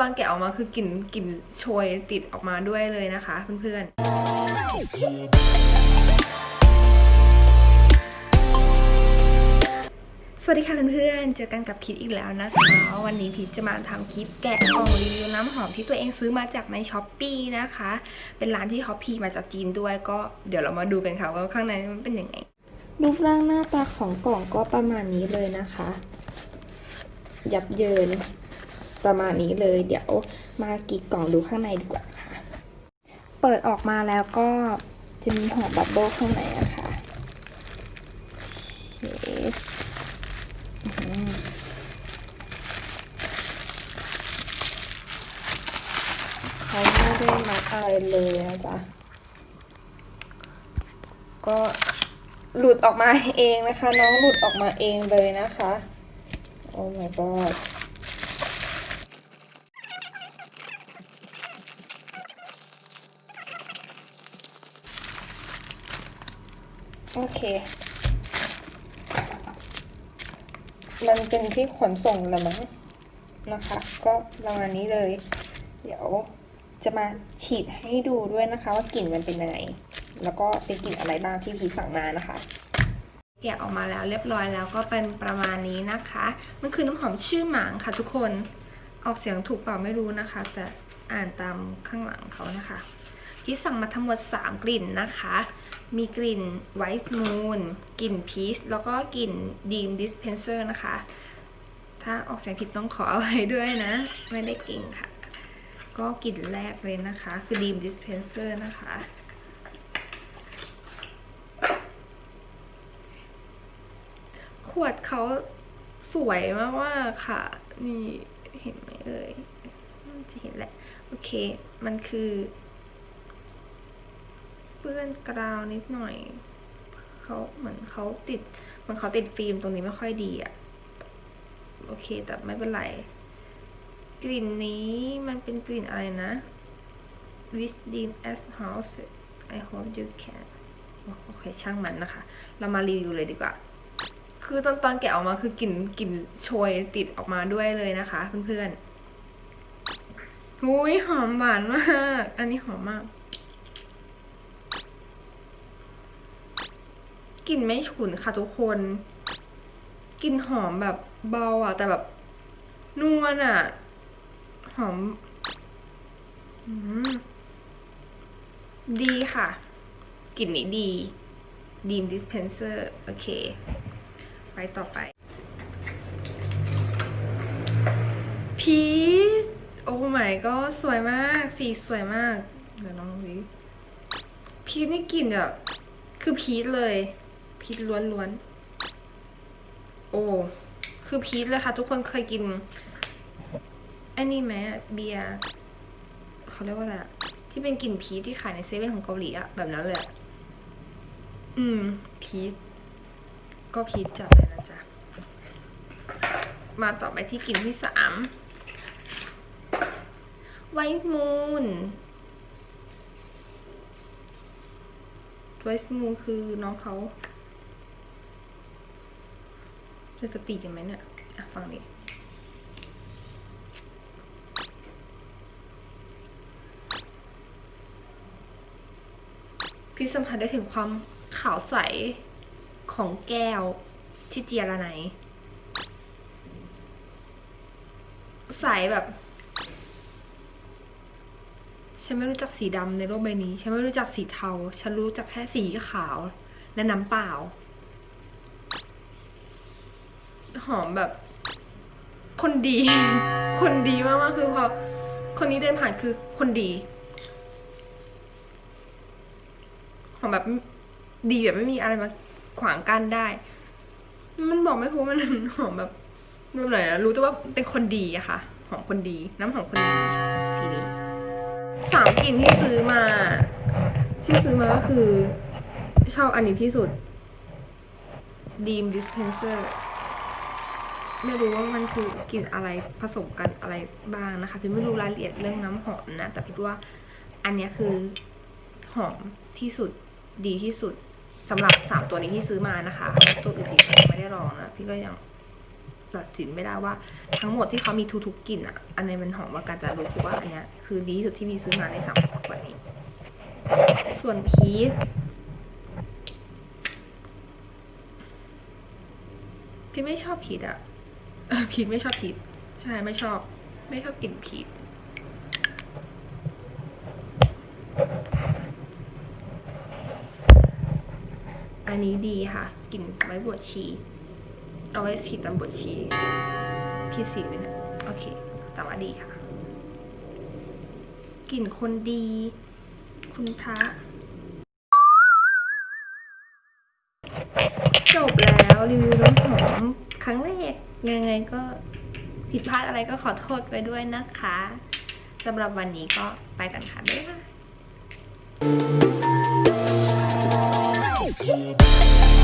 ตอนแกะออกมาคือกลิ่นกลิ่นโชยติดออกมาด้วยเลยนะคะเพื่อนๆ สวัสดีค่ะเพื่อนๆ เจอกันกับพีทอีกแล้วนะคะ วันนี้พีทจะมาทำคลิปแกะกล่องรีวิวน้ำหอมที่ตัวเองซื้อมาจากในช้อปปีนะคะ เป็นร้านที่เขาพีมาจากจีนด้วยก็เดี๋ยวเรามาดูกันค่ะว่าข้างในมันเป็นยังไง รูปร่างหน้าตาของกล่องก็ประมาณนี้เลยนะคะ ยับเยิน ประมาณนี้เลย เดี๋ยวมากีดกล่องดูข้างในดีกว่าค่ะ เปิดออกมาแล้วก็จะมีห่อบับเบิ้ลข้างในอะค่ะโอเคอื้อหือเขาไม่ได้มัดอะไรเลยนะจ๊ะ ก็หลุดออกมาเองนะคะ น้องหลุดออกมาเองเลยนะคะ โอ้ my god โอเค มันเป็นที่ขนส่งละมั้งนะคะ ก็ประมาณนี้เลย เดี๋ยวจะมาฉีดให้ดูด้วยนะคะว่ากลิ่นมันเป็นยังไง แล้วก็เป็นกลิ่นอะไรบ้างที่พีสั่งมานะคะแกะออกมาแล้วเรียบร้อยแล้วก็เป็นประมาณนี้นะคะ มันคือน้ำหอมชื่อหมางค่ะทุกคน ออกเสียงถูกเปล่าไม่รู้นะคะ แต่อ่านตามข้างหลังเขานะคะ ที่สั่งมาทั้งหมด 3 กลิ่นนะคะ มีกลิ่น White Moon กลิ่น Peach แล้วก็กลิ่น Dream Dispenser นะคะ ถ้าออกเสียงผิดต้องขอเอาไว้ด้วยนะ ไม่ได้เก่งค่ะ ก็กลิ่นแรกเลยนะคะ คือ Dream Dispenser นะคะขวดเขาสวยมากว่าค่ะ นี่เห็นไหมเอ่ยจะเห็นแหละ โอเค มันคือ ปื้อนกราวนิดหน่อยเขาเหมือนเขาติดเหมือนเขาติดฟิล์มตรงนี้ไม่ค่อยดีอะโอเคแต่ไม่เป็นไร กลิ่นนี้มันเป็นกลิ่นอะไรนะ With Deem as House I hope you can โอเคช่างมันนะคะ เรามารีวิวเลยดีกว่า คือตอนตอนแกะออกมาคือกลิ่นกลิ่นโชยติดออกมาด้วยเลยนะคะเพื่อนๆหุยหอมหวานมาก อันนี้หอมมาก กลิ่นไม่ฉุนค่ะทุกคนกลิ่นหอมแบบเบาอะ แต่แบบนวลอะ หอมอมดีค่ะกลิ่นนี้ดีดีมดิสเพนเซอร์โอเค ไปต่อไปพีชโอ้ my ก็สวยมาก สีสวยมาก เดี๋ยวน้องดูดิพีชนี่กลิ่นแบบคือพีชเลย พีชล้วนๆ โอ้ คือพีชเลยค่ะ ทุกคนเคยกินอันนี้ไหมเบียร์เขาเรียกว่าอะไรที่เป็นกลิ่นพีชที่ขายในเซเว่นของเกาหลีอะแบบนั้นเลยอะอืม พีชก็พีชจัดเลยนะจ๊ะ มาต่อไปที่กลิ่นที่สามไวท์มูนไวท์มูนคือน้องเขา จะสติกันไหมเนี่ยอะฟังดิพี่สัมผัสได้ถึงความขาวใสของแก้วที่เจียระไนใสแบบ ฉันไม่รู้จักสีดำในโลกใบนี้ ฉันไม่รู้จักสีเทา ฉันรู้จักแค่สีขาวและน้ำเปล่า หอมแบบ คนดี คนดีมากๆคือพอคนนี้เดินผ่านคือคนดี หอมแบบดีแบบไม่มีอะไรมาขวางกั้นได้ มันบอกไม่ถูกมันหอมแบบรู้เลยอะรู้แต่ว่าเป็นคนดีอะค่ะ หอมคนดี น้ำหอมคนดีทีนี้สามกลิ่นที่ซื้อมาที่ซื้อมาก็คือชอบอันนี้ที่สุด Deem Dispenser ไม่รู้ว่ามันคือกลิ่นอะไรผสมกันอะไรบ้างนะคะพี่ไม่รู้รายละเอียดเรื่องน้ำหอมนะแต่พี่ว่าอันนี้คือหอมที่สุดดีที่สุดสำหรับสามตัวนี้ที่ซื้อมานะคะตัวอื่นๆไม่ได้ลองนะพี่ก็ยังตัดสินไม่ได้ว่าทั้งหมดที่เขามีทุกๆกลิ่นอะ อันไหนมันหอมกว่ากันแต่รู้สึกว่าอันเนี้ยคือดีที่สุดที่มีซื้อมาในสามขวนี้ ส่วนพีชพี่ไม่ชอบพีชอะ เออพีชไม่ชอบพีชใช่ไม่ชอบ ไม่ชอบกลิ่นพีชอันนี้ดีค่ะกลิ่นไม้บวชชี เอาไว้ฉีดตามบวชชีพีสีไหมนะโอเค แต่ว่าดีค่ะกลิ่นคนดี คุณพระจบแล้วรีวิวน้ำหอมครั้งแรก ยังไงก็ผิดพลาดอะไรก็ขอโทษไปด้วยนะคะสำหรับวันนี้ก็ไปกันค่ะบ๊ายบาย